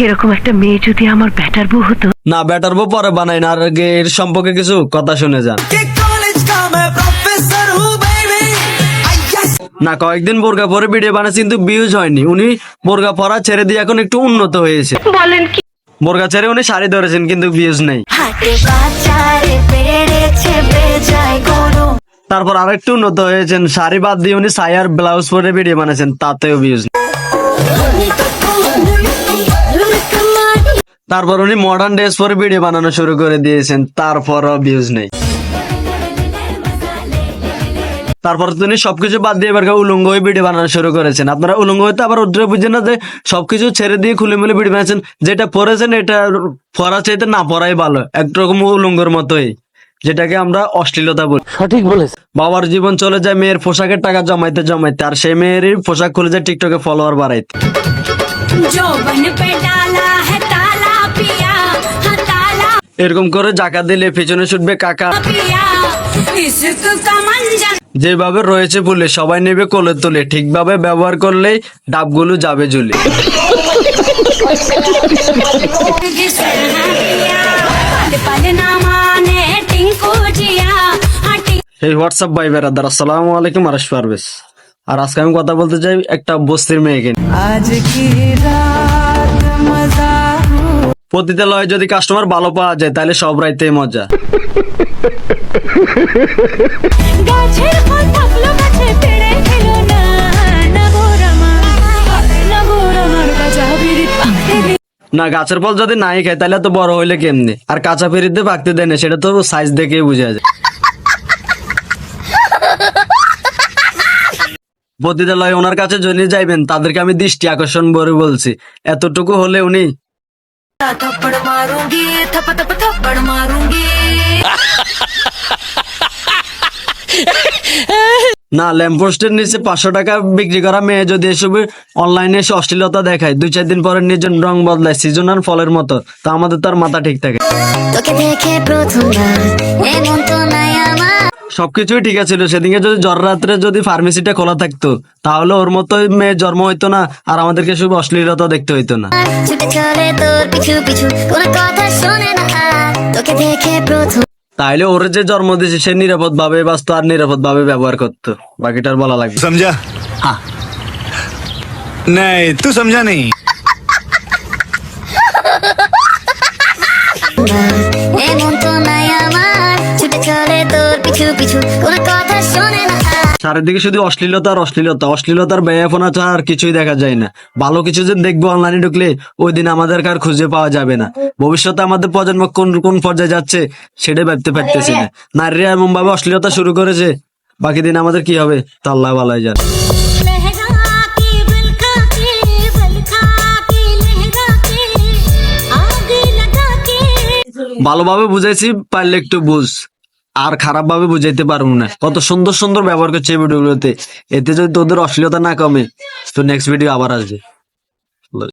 এরকম একটা মেয়ে যদি আমার ব্যাটার বউ হতো? না ব্যাটার বউ পরে বানাই না আর আগে এর সম্পর্কে কিছু কথা শুনে যান। না কয়েকদিন বোরগা পরে ভিডিও বানাচ্ছে কিন্তু ভিউজ হয়নি। উনি বোরগা পরা ছেড়ে দিয়ে এখন একটু উন্নত হয়েছে। বলেন কি? বোরগা ছেড়ে উনি শাড়ি ধরেছেন কিন্তু ভিউজ নেই। তারপর আরেকটু উন্নত হয়েছেন শাড়ি বাদ দিয়ে উনি সায়ার ব্লাউজ পরে ভিডিও বানাচ্ছেন তাতেও ভিউজ নেই। তারপর উনি মডার্ন ড্রেস পরে ভিডিও বানানো শুরু করে দিয়েছেন তারপরও ভিউজ নেই। তারপর তিনি সবকিছু বাদ দিয়ে এবার উলঙ্গ হয়ে ভিডিও বানানো শুরু করেছেন। আপনারা উলঙ্গ হইতে আবার উদ্রে বুঝছেন না যে সবকিছু ছেড়ে দিয়ে খুলে মিলে ভিডিও বানাচ্ছেন যেটা পরেছেন এটা পরা চাইতে না পরাই ভালো একরকম উলঙ্গর মতোই যেটাকে আমরা অশ্লীলতা বলি। সঠিক বলেছে বাবার জীবন চলে যায় মেয়ের পোশাকের টাকা জমাইতে জমাইতে আর সেই মেয়েরই পোশাক খুলে যায় টিকটকে ফলোয়ার বাড়াইতে। এরকম করে জাকা দিলে পেছনে ছুটবে কাকা। যেভাবে রয়েছে বলে সবাই নেবে কোলে তোলে। ঠিকভাবে ব্যবহার করলেই ডাবগুলো যাবে ঝুলে। এই হোয়াটসঅ্যাপ ভাই বেড়াদার, আসসালামু আলাইকুম, আরশ পারভেজ। আর আজকে আমি কথা বলতে চাই একটা বস্তির মেয়েকে আজ কি রাত মজা পতিতালয়ে যদি কাস্টমার ভালো পাওয়া যায় তাহলে সব রাইতে মজা। গাছের ফল থাকল গাছে পেড়ে খেলো না গাছের ফল যদি নাই খায় তাহলে তো বড় হইলে কেমনি? আর কাঁচা ফেরিতে পাকতে দেয় না সেটা তো সাইজ দেখেই বোঝা যায়। পতিতালয়ে ওনার কাছে যদি যাইবেন তাদেরকে আমি দৃষ্টি আকর্ষণ করে বলছি। এতটুকু হলে উনি थप्पड़ मारूंगी थप थप थप्पड़ मारूंगी না ল্যাম্পোস্টের নিচে পাঁচশো টাকা বিক্রি করা মেয়ে যদি এসব অনলাইনে এসে অশ্লীলতা দেখায় দুই চার দিন পরে নিজের রং বদলায় সিজনাল ফলের মতো তা আমাদের তার মাথা ঠিক থাকে তোকে দেখে প্রথমবার এমন তো নাই আমার সবকিছুই ঠিক আছে সেদিনকে যদি জররাত্রে যদি ফার্মেসিটা খোলা থাকতো তাহলে ওর মতো মেয়ে জন্ম হইতো না আর আমাদেরকে শুধু অশ্লীলতা দেখতে হইতো না। তাইলে ওর যে জন্ম দিয়েছে সে নিরাপদ ভাবে বাস্তব আর নিরাপদ ভাবে ব্যবহার করতো। বাকিটার বলা লাগবে সমঝা? হ্যাঁ। নাই তু সমঝা নেই চারিদিকে শুধু অশ্লীলতা আর অশ্লীলতা। অশ্লীলতার ব্যয়াপনা ছাড়া আর কিছুই দেখা যায় না। ভালো কিছু যে দেখব অনলাইনে ঢুকলে ওই দিন আমাদের আর খুঁজে পাওয়া যাবে না। ভবিষ্যতে আমাদের প্রজন্ম কোন কোন পর্যায়ে যাচ্ছে সেটাই ভাবতে পারতেছি না। নারীরা এমনভাবে অশ্লীলতা শুরু করেছে বাকি দিন আমাদের কি হবে? তাল্লা আল্লাহ যান ভালোভাবে বুঝাইছি পারলে একটু বুঝ। আর খারাপ ভাবে বুঝাইতে পারব না। কত সুন্দর সুন্দর ব্যবহার করছে এই ভিডিওগুলোতে। এতে যদি তোদের অশ্লীলতা না কমে, তো নেক্সট ভিডিও আবার আসবে।